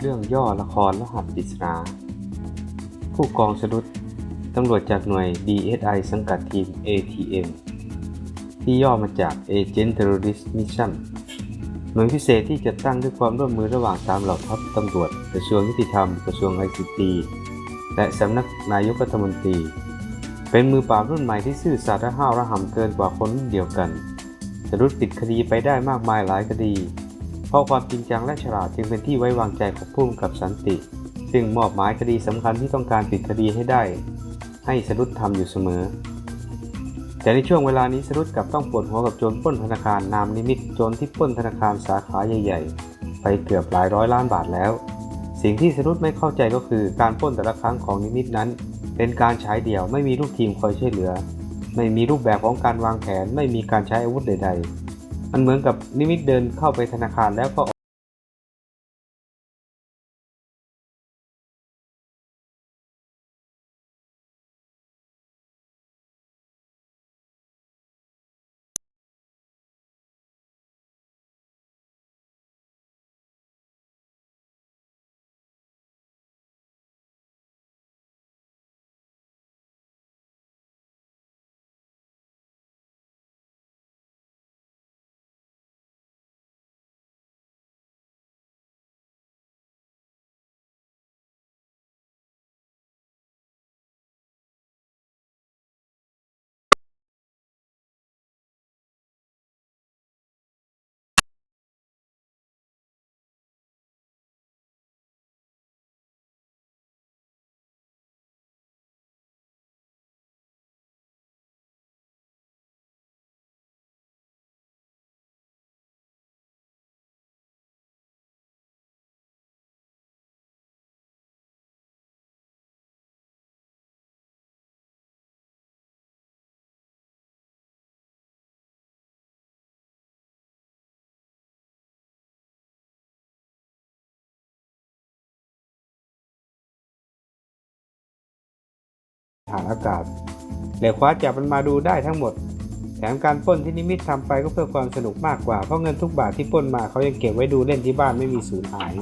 เรื่องย่อละครรหัสปริศนา ผู้กองสรุดตำรวจจากหน่วย DSI สังกัดทีม ATM ที่ย่อมาจาก Agent Terrorist Mission หน่วยพิเศษที่จัดตั้งด้วยความร่วมมือระหว่างตามเหล่าทัพตำรวจ กระทรวงยุติธรรม กระทรวง ICT และสำนักนายกรัฐมนตรี เป็นมือปราบรุ่นใหม่ที่ซื่อสัตย์และห้าวระห่ำเกินกว่าคนรุ่นเดียวกันสรุดปิดคดีไปได้มากมายหลายคดี เพราะความจริงจังและฉลาดจึงเป็นที่ไว้วางใจของผู้กำกับสันติ ซึ่งมอบหมายคดีสำคัญที่ต้องการปิดคดีให้ได้ ให้สรุดทำอยู่เสมอ แต่ในช่วงเวลานี้สรุดกับต้องปวดหัวกับโจรปล้นธนาคารนามนิมิตโจรที่ปล้นธนาคารสาขาใหญ่ ๆ ไปเกือบหลายร้อยล้านบาทแล้ว สิ่งที่สรุดไม่เข้าใจก็คือการปล้นแต่ละครั้งของนิมิตนั้น เป็นการใช้เดี่ยวไม่มีลูกทีมคอยช่วยเหลือ ไม่มีรูปแบบของการวางแผนไม่มีการใช้อาวุธใด ๆ มันเหมือนกับนิมิตเดินเข้าไปธนาคารแล้วก็ ฐานอากาศและคว้าจับมันมาดูได้ทั้งหมด แถมการป้นที่นิมิตทำไปก็เพื่อความสนุกมากกว่า เพราะเงินทุกบาทที่ป้นมาเขายังเก็บไว้ดูเล่นที่บ้านไม่มีสูญหาย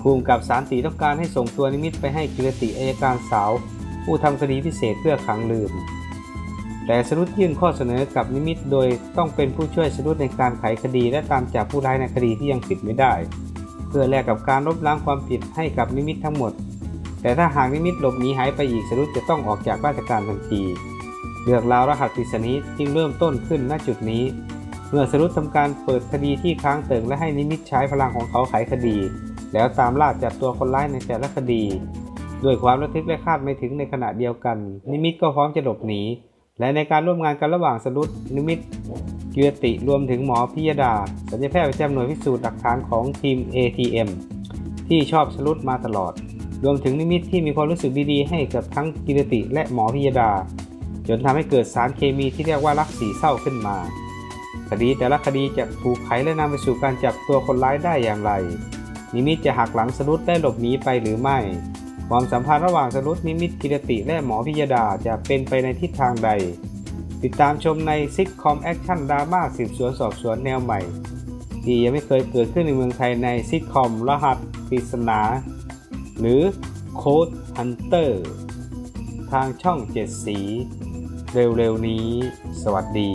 ภูมิกับสารตีต้องการให้ส่งตัวนิมิตไปให้กิรติอายการสาว ผู้ทำคดีพิเศษเพื่อขังลืม แต่สรุดยื่นข้อเสนอกับนิมิตโดยต้องเป็นผู้ช่วยสรุดในการไขคดีและตามจับผู้ร้ายในคดีที่ยังปิดไม่ได้ เพื่อแลกกับการลบล้างความผิดให้กับนิมิตทั้งหมด แต่ถ้าหากนิมิตหลบหนีหายไปอีกสรุปจะต้องออกจากราชการทันทีเรื่องราวรหัสปริศนีจึงเริ่มต้นขึ้นณจุดนี้ เมื่อสรุปทำการเปิดคดีที่ค้างเติ่งและให้นิมิตใช้พลังของเขาไขคดี แล้วตามล่าจับตัวคนร้ายในแต่ละคดี ด้วยความระทึกและคาดไม่ถึงในขณะเดียวกัน นิมิตก็พร้อมจะหลบหนี และในการร่วมงานกันระหว่างสรุปนิมิตเกียรติรวมถึงหมอพิยดาสัญญาแพทย์ประจำหน่วยพิสูจน์หลักฐานของทีม ATM ที่ชอบสรุปมาตลอด รวมถึงนิมิตที่มีความรู้สึกดีๆให้กับทั้งกิรติและหมอพิยดา จนทำให้เกิดสารเคมีที่เรียกว่ารักสีเศร้าขึ้นมา คดีแต่ละคดีจะถูกไขและนำไปสู่การจับตัวคนร้ายได้อย่างไร นิมิตจะหักหลังสรุปได้หลบหนีไปหรือไม่ ความสัมพันธ์ระหว่างสรุปนิมิตกิรติและหมอพิยดาจะเป็นไปในทิศทางใด ติดตามชมในซิกคอมแอคชั่นดราม่าสืบสวนสอบสวนแนวใหม่ที่ยังไม่เคยเกิดขึ้นในเมืองไทยในซิกคอมรหัสปริศนา หรือโค้ดฮันเตอร์ทางช่องเจ็ดสี เร็วๆนี้ สวัสดี